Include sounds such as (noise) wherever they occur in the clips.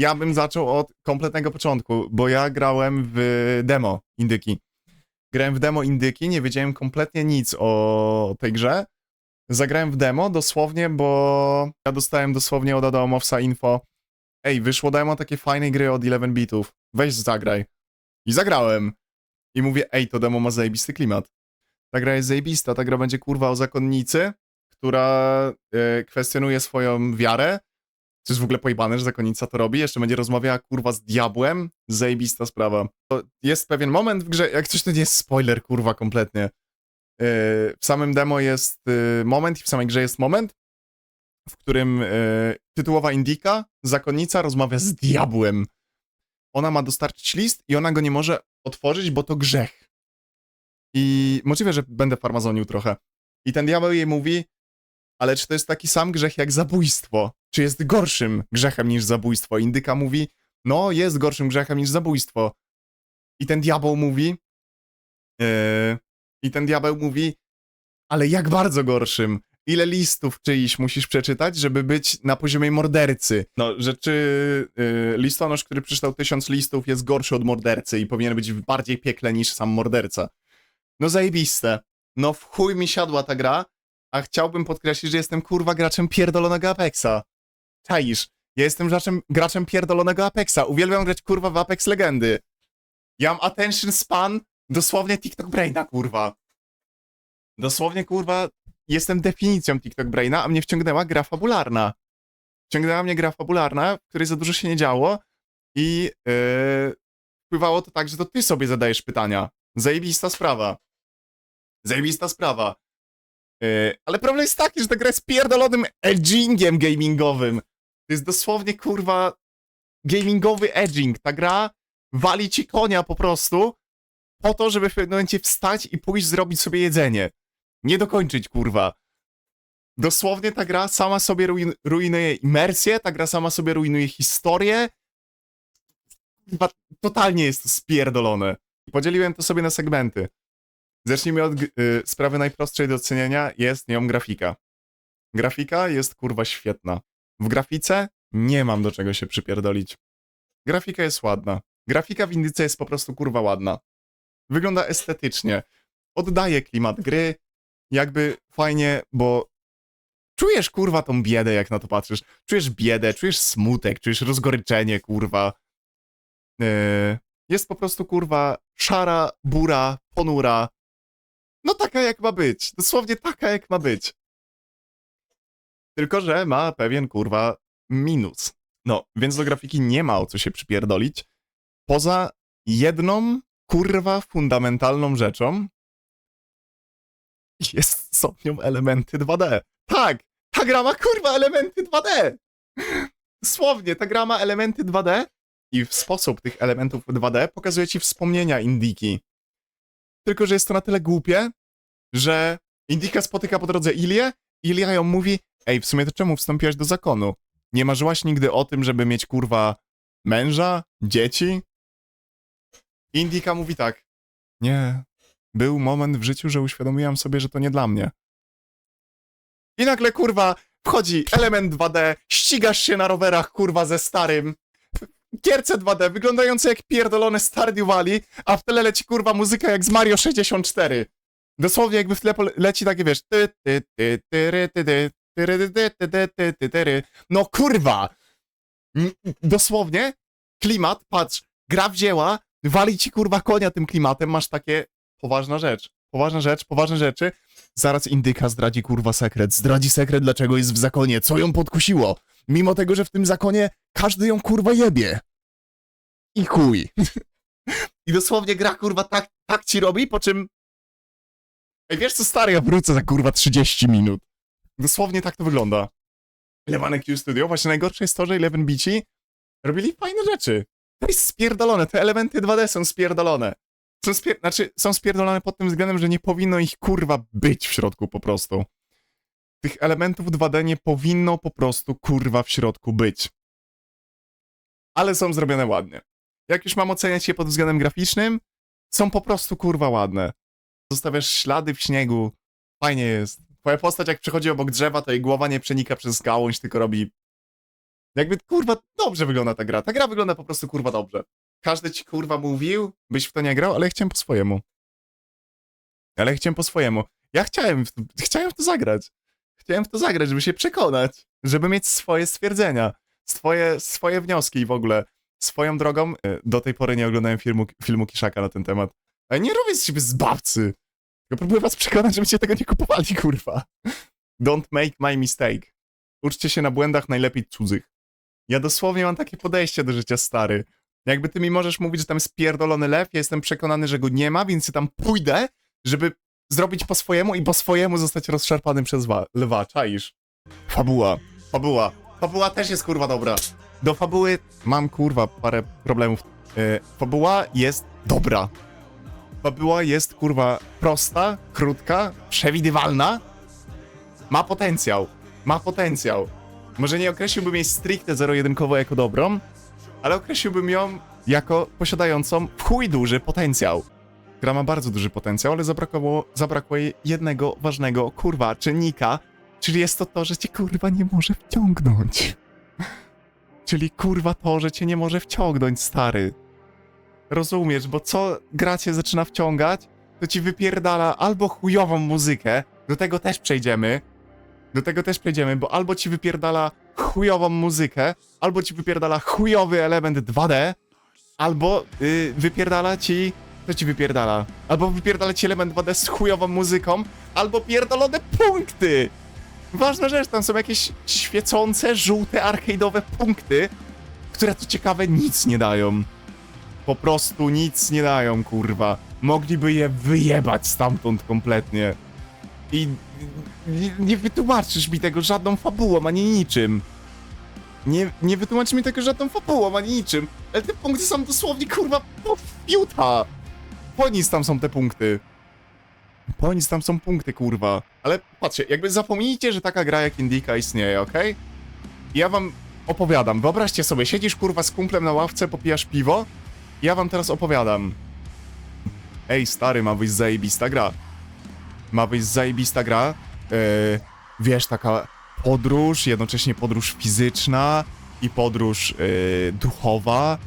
Ja bym zaczął od kompletnego początku, bo ja grałem w demo Indyki. Grałem w demo Indyki, nie wiedziałem kompletnie nic o tej grze. Zagrałem w demo dosłownie, bo ja dostałem dosłownie od Adamovsa info ej, wyszło demo takiej fajnej gry od 11 bitów, weź zagraj. I zagrałem. I mówię, ej, to demo ma zajebisty klimat. Ta gra jest zajebista, ta gra będzie kurwa o zakonnicy, która e, kwestionuje swoją wiarę. To jest w ogóle pojebane, że zakonnica to robi. Jeszcze będzie rozmawiała kurwa z diabłem. Zajebista sprawa. To jest pewien moment w grze, jak coś to nie jest spoiler kurwa kompletnie. E, w samym demo jest e, moment i w samej grze jest moment, w którym e, tytułowa Indika, zakonnica, rozmawia z diabłem. Ona ma dostarczyć list i ona go nie może otworzyć, bo to grzech. I możliwe, że będę farmazonił trochę. I ten diabeł jej mówi, ale czy to jest taki sam grzech jak zabójstwo? Czy jest gorszym grzechem niż zabójstwo? Indyka mówi, no jest gorszym grzechem niż zabójstwo. I ten diabeł mówi, yy, i ten diabeł mówi, ale jak bardzo gorszym? Ile listów czyiś musisz przeczytać, żeby być na poziomie mordercy? No, że czy yy, listonosz, który przeczytał tysiąc listów jest gorszy od mordercy i powinien być bardziej piekle niż sam morderca? No zajebiste. No w chuj mi siadła ta gra, a chciałbym podkreślić, że jestem kurwa graczem pierdolonego Apexa. Czaisz? Ja jestem graczem, graczem pierdolonego Apexa. Uwielbiam grać kurwa w Apex Legendy. Ja mam attention span dosłownie TikTok Braina, kurwa. Dosłownie, kurwa, jestem definicją TikTok Braina, a mnie wciągnęła gra fabularna. Wciągnęła mnie gra fabularna, w której za dużo się nie działo i yy, wpływało to tak, że to ty sobie zadajesz pytania. Zajebista sprawa. Zajebista sprawa. Yy, ale problem jest taki, że ta gra jest pierdolonym edgingiem gamingowym. To jest dosłownie, kurwa, gamingowy edging. Ta gra wali ci konia po prostu po to, żeby w pewnym momencie wstać i pójść zrobić sobie jedzenie. Nie dokończyć, kurwa. Dosłownie ta gra sama sobie ruin rujnuje imersję, ta gra sama sobie rujnuje historię. Kurwa, totalnie jest to spierdolone. Podzieliłem to sobie na segmenty. Zacznijmy od y, sprawy najprostszej do ocenienia, jest nią grafika. Grafika jest kurwa świetna. W grafice nie mam do czego się przypierdolić. Grafika jest ładna. Grafika w Indyce jest po prostu kurwa ładna. Wygląda estetycznie. Oddaje klimat gry. Jakby fajnie, bo czujesz kurwa tą biedę, jak na to patrzysz. Czujesz biedę, czujesz smutek, czujesz rozgoryczenie, kurwa. Yy, jest po prostu kurwa szara, bura, ponura. No taka jak ma być. Dosłownie taka jak ma być. Tylko, że ma pewien kurwa minus. No, więc do grafiki nie ma o co się przypierdolić. Poza jedną kurwa fundamentalną rzeczą jest, są elementy 2D. Tak, ta gra ma kurwa elementy 2D. Dosłownie, ta gra ma elementy 2D i w sposób tych elementów 2D pokazuje ci wspomnienia Indiki. Tylko, że jest to na tyle głupie, że Indika spotyka po drodze Ilię, Ilia ją mówi, ej, w sumie to czemu wstąpiłaś do zakonu? Nie marzyłaś nigdy o tym, żeby mieć kurwa męża, dzieci? Indika mówi tak, nie, był moment w życiu, że uświadomiłam sobie, że to nie dla mnie. I nagle kurwa wchodzi element 2D, ścigasz się na rowerach kurwa ze starym, gierce 2D, wyglądające jak pierdolone Stardew Valley, a w tle leci kurwa muzyka jak z Mario 64. Dosłownie jakby w tle leci takie, wiesz. No kurwa! Dosłownie klimat, patrz, gra wzięła, wali ci kurwa konia tym klimatem, masz takie, poważna rzecz, poważna rzecz, poważne rzeczy. Zaraz Indyka zdradzi kurwa sekret, zdradzi sekret dlaczego jest w zakonie, co ją podkusiło. Mimo tego, że w tym zakonie każdy ją kurwa jebie. I chuj. (laughs) I dosłownie gra kurwa tak, tak ci robi, po czym Ej, wiesz co, stary, ja wrócę za kurwa 30 minut. Dosłownie tak to wygląda. Lewanek Q Studio, właśnie najgorsze jest to, że Eleven Bici robili fajne rzeczy. To jest spierdolone, te elementy 2D są spierdolone. Są, spier znaczy, są spierdolone pod tym względem, że nie powinno ich kurwa być w środku po prostu. Tych elementów 2D nie powinno po prostu kurwa w środku być. Ale są zrobione ładnie. Jak już mam oceniać je pod względem graficznym, są po prostu kurwa ładne zostawiasz ślady w śniegu. Fajnie jest. Twoja postać jak przechodzi obok drzewa, to jej głowa nie przenika przez gałąź, tylko robi Jakby, kurwa, dobrze wygląda ta gra. Ta gra wygląda po prostu, kurwa, dobrze. Każdy ci, kurwa, mówił, byś w to nie grał, ale ja chciałem po swojemu. Ale ja chciałem po swojemu. Ja chciałem w to, chciałem w to zagrać. Chciałem w to zagrać, żeby się przekonać, żeby mieć swoje stwierdzenia, swoje, swoje wnioski i w ogóle swoją drogą. e, Do tej pory nie oglądałem filmu, filmu Kiszaka na ten temat. Ale nie robię z siebie zbawcy. Tylko próbuję was przekonać, żebyście tego nie kupowali, (laughs) kurwa. Don't make my mistake. Uczcie się na błędach najlepiej cudzych. Ja dosłownie mam takie podejście do życia, stary. Jakby ty mi możesz mówić, że tam jest pierdolony lew, ja jestem przekonany, że go nie ma, więc ja tam pójdę, żeby zrobić po swojemu i po swojemu zostać rozszarpanym przez wa- lwa, czaisz? Fabuła, fabuła, fabuła też jest kurwa dobra. Do fabuły mam kurwa parę problemów. Yy, fabuła jest dobra. Fabuła jest kurwa prosta, krótka, przewidywalna. Ma potencjał, ma potencjał. Może nie określiłbym jej stricte zero-jedynkowo jako dobrą, ale określiłbym ją jako posiadającą w chuj duży potencjał. Gra ma bardzo duży potencjał, ale zabrakło, zabrakło jej jednego ważnego, kurwa, czynnika, czyli jest to to, że cię kurwa nie może wciągnąć. (laughs) czyli kurwa to, że cię nie może wciągnąć, stary. Rozumiesz, bo co gra cię zaczyna wciągać, to ci wypierdala albo chujową muzykę, do tego też przejdziemy, do tego też przejdziemy, bo albo ci wypierdala chujową muzykę, albo ci wypierdala chujowy element 2D, albo yy, wypierdala ci... Co ci wypierdala? Albo wypierdala ci element 2D z chujową muzyką, albo pierdolone punkty! Ważna rzecz, tam są jakieś świecące, żółte, arcade'owe punkty, które co ciekawe nic nie dają. Po prostu nic nie dają, kurwa. Mogliby je wyjebać stamtąd kompletnie. I nie, nie wytłumaczysz mi tego żadną fabułą, ani niczym. Nie, nie wytłumaczysz mi tego żadną fabułą, ani niczym. Ale te punkty są dosłownie, kurwa, po fiuta. Po nic tam są te punkty. Po nic tam są punkty, kurwa. Ale patrzcie, jakby zapomnijcie, że taka gra jak Indika istnieje, okej? I Ja wam opowiadam. Wyobraźcie sobie, siedzisz, kurwa, z kumplem na ławce, popijasz piwo. Ja wam teraz opowiadam. Ej, stary, ma wyjść zajebista gra ma być zajebista gra. Yy, wiesz, taka podróż, jednocześnie podróż fizyczna i podróż yy, duchowa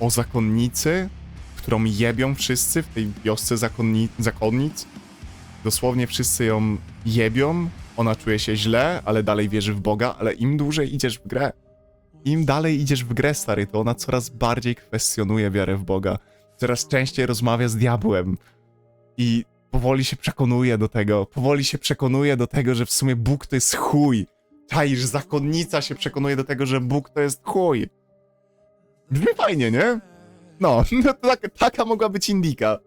o zakonnicy, którą jebią wszyscy w tej wiosce zakonni zakonnic. Dosłownie wszyscy ją jebią, ona czuje się źle, ale dalej wierzy w Boga, ale im dłużej idziesz w grę, im dalej idziesz w grę, stary, to ona coraz bardziej kwestionuje wiarę w Boga. Coraz częściej rozmawia z diabłem. I powoli się przekonuje do tego, powoli się przekonuje do tego, że w sumie Bóg to jest chuj. Czaisz, zakonnica się przekonuje do tego, że Bóg to jest chuj. Brzmi fajnie, nie? No, (laughs) no to taka, mogła być indika.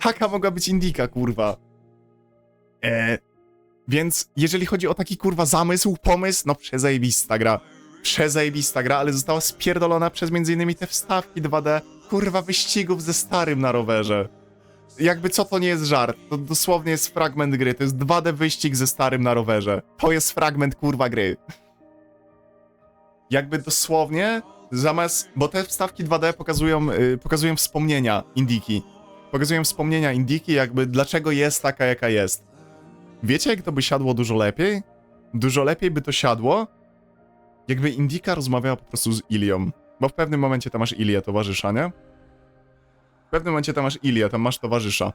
Taka mogła być indika, kurwa. E, więc jeżeli chodzi o taki kurwa zamysł, pomysł, no przezajebista gra. Przezajebista gra, ale została spierdolona przez innymi te wstawki 2D, kurwa wyścigów ze starym na rowerze jakby co to nie jest żart. To dosłownie jest fragment gry. To jest 2D wyścig ze starym na rowerze. To jest fragment kurwa gry. Jakby dosłownie zamiast. Bo te wstawki 2D pokazują, yy, pokazują wspomnienia Indiki. Pokazują wspomnienia Indiki, jakby dlaczego jest taka, jaka jest. Wiecie, jak to by siadło dużo lepiej? Dużo lepiej by to siadło, jakby Indika rozmawiała po prostu z Ilią. Bo w pewnym momencie tam masz Ilię towarzysza, nie? W pewnym momencie tam masz Ilię, tam masz towarzysza.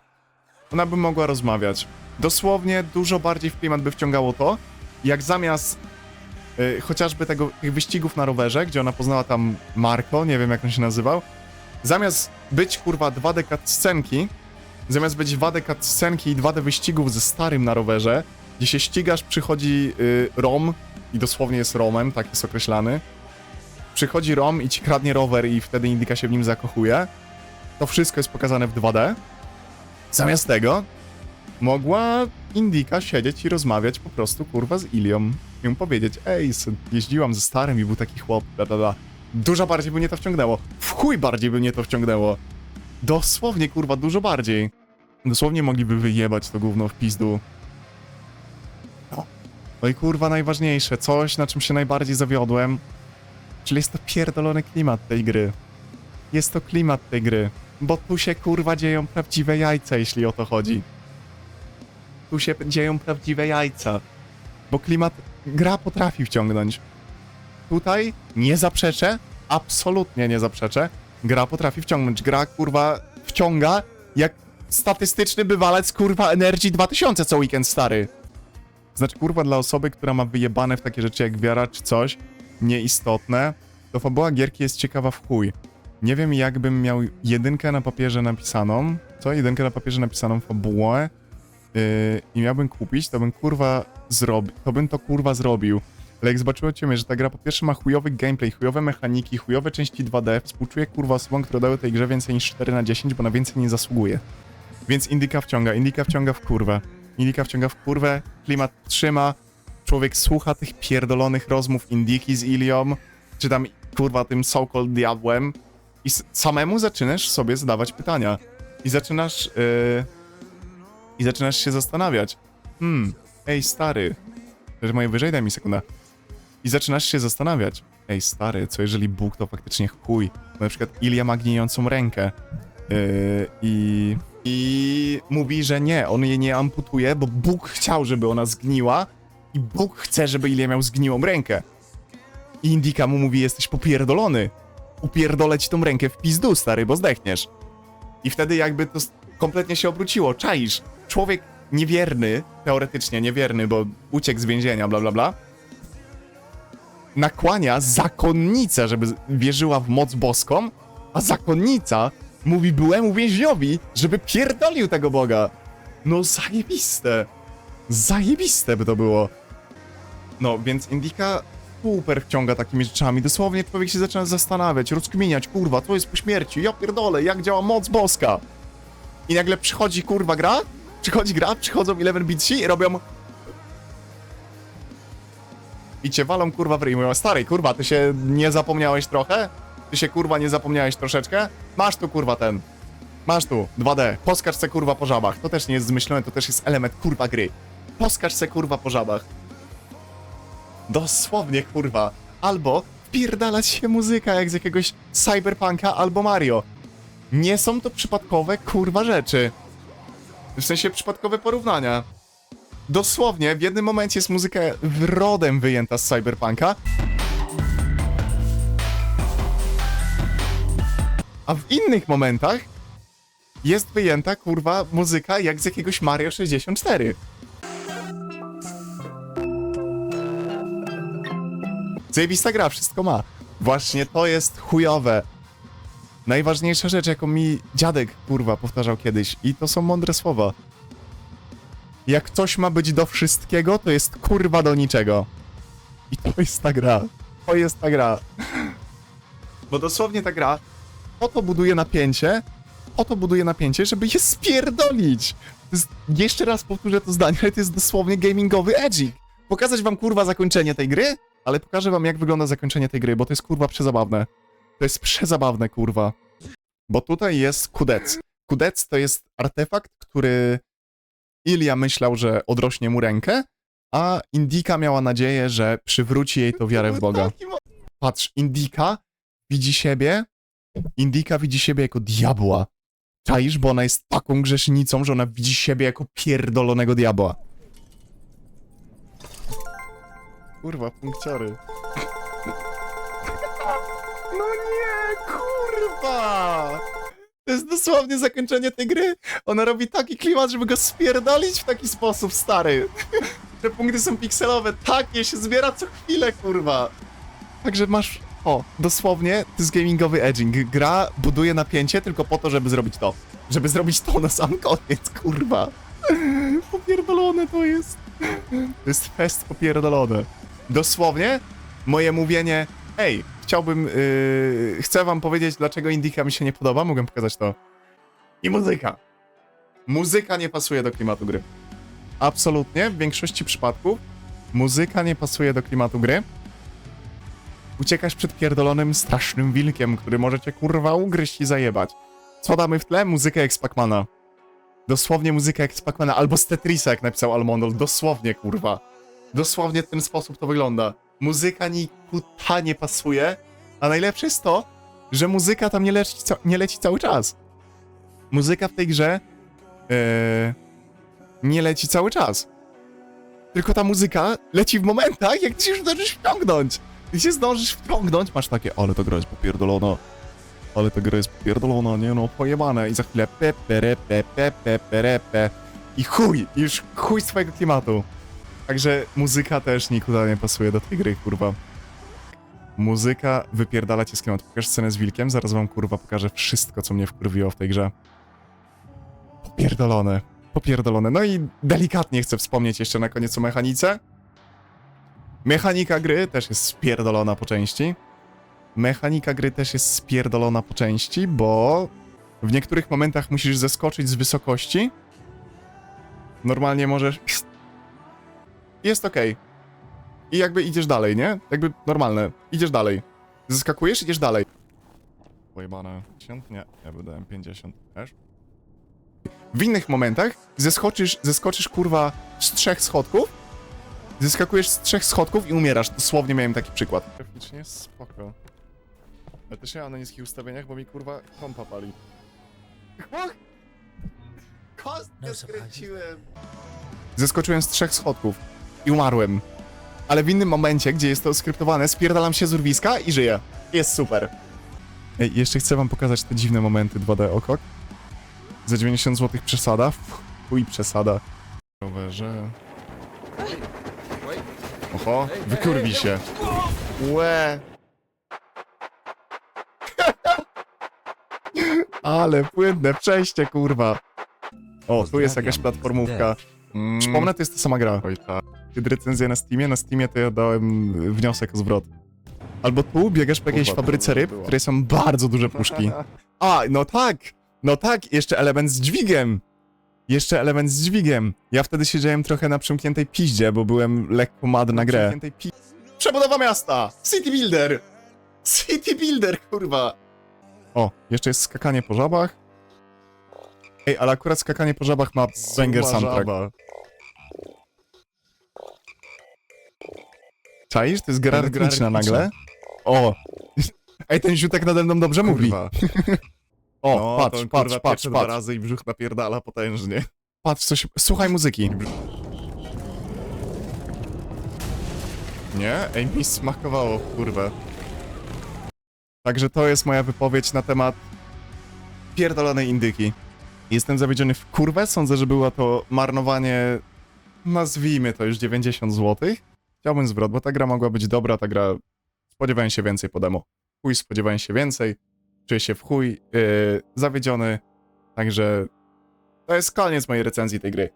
Ona by mogła rozmawiać. Dosłownie dużo bardziej w klimat by wciągało to, jak zamiast y, chociażby tego, tych wyścigów na rowerze, gdzie ona poznała tam Marko, nie wiem jak on się nazywał, zamiast być kurwa 2D cutscenki, zamiast być 2D cutscenki i 2D wyścigów ze starym na rowerze, gdzie się ścigasz, przychodzi y, Rom i dosłownie jest Romem, tak jest określany. Przychodzi Rom i ci kradnie rower i wtedy Indika się w nim zakochuje to wszystko jest pokazane w 2D. Zamiast tego mogła Indika siedzieć i rozmawiać po prostu kurwa z Ilią. I mu powiedzieć, ej, syn, jeździłam ze starym i był taki chłop, bla bla bla. Dużo bardziej by mnie to wciągnęło. W chuj bardziej by mnie to wciągnęło. Dosłownie kurwa, dużo bardziej. Dosłownie mogliby wyjebać to gówno w pizdu. No. No i kurwa najważniejsze, coś na czym się najbardziej zawiodłem, czyli jest to pierdolony klimat tej gry. Jest to klimat tej gry. Bo tu się kurwa dzieją prawdziwe jajca, jeśli o to chodzi. Tu się dzieją prawdziwe jajca. Bo klimat gra potrafi wciągnąć. tutaj nie zaprzeczę, absolutnie nie zaprzeczę. Gra potrafi wciągnąć. Gra, kurwa, wciąga jak statystyczny bywalec, kurwa, Energy 2000 co weekend, stary. Znaczy, kurwa, dla osoby, która ma wyjebane w takie rzeczy jak wiara czy coś, nieistotne, to fabuła gierki jest ciekawa w chuj. Nie wiem, jakbym miał jedynkę na papierze napisaną, co? Jedynkę na papierze napisaną fabułę yy, i miałbym kupić, to bym kurwa zrobił, to bym to kurwa zrobił. Ale jak zobaczyłem, że ta gra po pierwsze ma chujowy gameplay, chujowe mechaniki, chujowe części 2D, współczuję kurwa osobom, które dały tej grze więcej niż 4 na 10, bo na więcej nie zasługuje. Więc Indika wciąga, Indika wciąga w kurwę. Indika wciąga w kurwę, klimat trzyma, człowiek słucha tych pierdolonych rozmów Indiki z Ilią, czy tam kurwa tym so-called diabłem i samemu zaczynasz sobie zadawać pytania. I zaczynasz, yy, i zaczynasz się zastanawiać. Hmm, ej stary, że moje wyżej daj mi sekunda. I zaczynasz się zastanawiać. Ej stary, co jeżeli Bóg to faktycznie chuj? Na przykład Ilia ma gnijącą rękę. Yy, I i mówi, że nie, on jej nie amputuje, bo Bóg chciał, żeby ona zgniła i Bóg chce, żeby Ilia miał zgniłą rękę. I Indika mu mówi, jesteś popierdolony. Upierdolę ci tą rękę w pizdu, stary, bo zdechniesz. I wtedy jakby to kompletnie się obróciło. Czaisz, człowiek niewierny, teoretycznie niewierny, bo uciekł z więzienia, bla bla bla, nakłania zakonnicę, żeby wierzyła w moc boską, a zakonnica mówi byłemu więźniowi, żeby pierdolił tego Boga. No zajebiste. Zajebiste by to było. No, więc Indika super wciąga takimi rzeczami. Dosłownie człowiek się zaczyna zastanawiać, rozkminiać, kurwa, co jest po śmierci, ja pierdolę, jak działa moc boska. I nagle przychodzi, kurwa, gra, przychodzi gra, przychodzą 11 bitsi i robią... I cię walą, kurwa, w ryj. Mówią, stary, kurwa, ty się nie zapomniałeś trochę? Ty się, kurwa, nie zapomniałeś troszeczkę? Masz tu, kurwa, ten. Masz tu, 2D. Poskacz se, kurwa, po żabach. To też nie jest zmyślone, to też jest element, kurwa, gry. Poskacz se, kurwa, po żabach. Dosłownie, kurwa. Albo wpierdalać się muzyka jak z jakiegoś cyberpunka albo Mario. Nie są to przypadkowe, kurwa, rzeczy. W sensie przypadkowe porównania. Dosłownie, w jednym momencie jest muzyka rodem wyjęta z cyberpunka, a w innych momentach jest wyjęta, kurwa, muzyka jak z jakiegoś Mario 64. Zajebista gra, wszystko ma. Właśnie to jest chujowe. Najważniejsza rzecz, jaką mi dziadek, kurwa, powtarzał kiedyś. I to są mądre słowa. Jak coś ma być do wszystkiego, to jest kurwa do niczego. I to jest ta gra. To jest ta gra. Bo dosłownie ta gra po to buduje napięcie, po to buduje napięcie, żeby je spierdolić. Jest, jeszcze raz powtórzę to zdanie, ale to jest dosłownie gamingowy edging. Pokazać wam kurwa zakończenie tej gry, ale pokażę wam jak wygląda zakończenie tej gry, bo to jest kurwa przezabawne. To jest przezabawne kurwa. Bo tutaj jest kudec. Kudec to jest artefakt, który Ilia myślał, że odrośnie mu rękę, a Indika miała nadzieję, że przywróci jej to wiarę w Boga. Patrz, Indika widzi siebie, Indika widzi siebie jako diabła. Czaisz, bo ona jest taką grzesznicą, że ona widzi siebie jako pierdolonego diabła. Kurwa, punkciory. (laughs) No nie, kurwa! To jest dosłownie zakończenie tej gry. Ona robi taki klimat, żeby go spierdolić w taki sposób, stary. (laughs) Te punkty są pikselowe, takie się zbiera co chwilę, kurwa. Także masz, o, dosłownie, to jest gamingowy edging. Gra buduje napięcie tylko po to, żeby zrobić to. Żeby zrobić to na sam koniec, kurwa. (laughs) Popierdolone to jest. To jest fest popierdolone. Dosłownie, moje mówienie, ej, chciałbym, yy, chcę wam powiedzieć, dlaczego Indika mi się nie podoba, mogę pokazać to. I muzyka. Muzyka nie pasuje do klimatu gry. Absolutnie, w większości przypadków muzyka nie pasuje do klimatu gry. Uciekasz przed pierdolonym, strasznym wilkiem, który może cię kurwa ugryźć i zajebać. Co damy w tle? Muzykę Pacmana. Dosłownie muzykę Pacmana, albo z Tetrisa, jak napisał Almondol. Dosłownie, kurwa. Dosłownie w ten sposób to wygląda. Muzyka ni kuta nie pasuje, a najlepsze jest to, że muzyka tam nie leci, nie leci cały czas. Muzyka w tej grze yy, nie leci cały czas. Tylko ta muzyka leci w momentach, jak ty się zaczynasz wciągnąć. Ty się zdążysz wciągnąć, masz takie, ale to gra jest popierdolona. Ale to gra jest popierdolona, nie no, pojebane. I za chwilę pe, pere, pe, pe, pe, pere, pe. I chuj, już chuj swojego klimatu. Także muzyka też nikuda nie pasuje do tej gry, kurwa. Muzyka wypierdala cię z klimatu. Pokaż scenę z wilkiem, zaraz wam kurwa pokażę wszystko, co mnie wkurwiło w tej grze. Popierdolone. Popierdolone. No i delikatnie chcę wspomnieć jeszcze na koniec o mechanice. Mechanika gry też jest spierdolona po części. Mechanika gry też jest spierdolona po części, bo w niektórych momentach musisz zeskoczyć z wysokości. Normalnie możesz. Jest okej. I jakby idziesz dalej, nie? Jakby normalne. Idziesz dalej. Zeskakujesz, idziesz dalej. Pojebane. 50? Nie, ja wydałem 50 też. W innych momentach zeskoczysz, zeskoczysz kurwa z trzech schodków, zeskakujesz z trzech schodków i umierasz. Dosłownie miałem taki przykład. Graficznie jest spoko. Ale też ja na niskich ustawieniach, bo mi kurwa kompa pali. Kostkę skręciłem. Zeskoczyłem z trzech schodków i umarłem. Ale w innym momencie, gdzie jest to skryptowane, spierdalam się z urwiska i żyję. Jest super. Ej, jeszcze chcę wam pokazać te dziwne momenty 2D okok. Za 90 zł przesada? Chuj przesada. Rowerze. Oho, wykurwi się. Łe. (laughs) Ale płynne przejście, kurwa. O, tu jest jakaś platformówka. Przypomnę, to jest ta sama gra. Oj, tak. Kiedy recenzja na Steamie, na Steamie to ja dałem wniosek o zwrot. Albo tu biegasz po jakiejś fabryce ryb, w której są bardzo duże puszki. A, no tak! No tak, jeszcze element z dźwigiem! Jeszcze element z dźwigiem. Ja wtedy siedziałem trochę na przymkniętej piździe, bo byłem lekko mad na grę. Przebudowa miasta! City Builder! City Builder, kurwa! O, jeszcze jest skakanie po żabach. Ej, ale akurat skakanie po żabach ma banger soundtrack. Czaisz? To jest gra To jest gra rytmiczna nagle. O! (laughs) Ej, ten ziutek nade mną dobrze mówi. Kurwa. (laughs) O, No, patrz, to on, patrz, kurwa, patrz, piecze dwa patrz. razy i brzuch napierdala potężnie. Patrz, coś. Słuchaj muzyki. Nie? Ej, mi smakowało, kurwa. Także to jest moja wypowiedź na temat pierdolonej indyki. Jestem zawiedziony w kurwę, sądzę, że było to marnowanie, nazwijmy to już 90 zł. Chciałbym zwrot, bo ta gra mogła być dobra, ta gra... Spodziewałem się więcej po demo. Chuj, spodziewałem się więcej. Czuję się w chuj, yy, zawiedziony. Także to jest koniec mojej recenzji tej gry.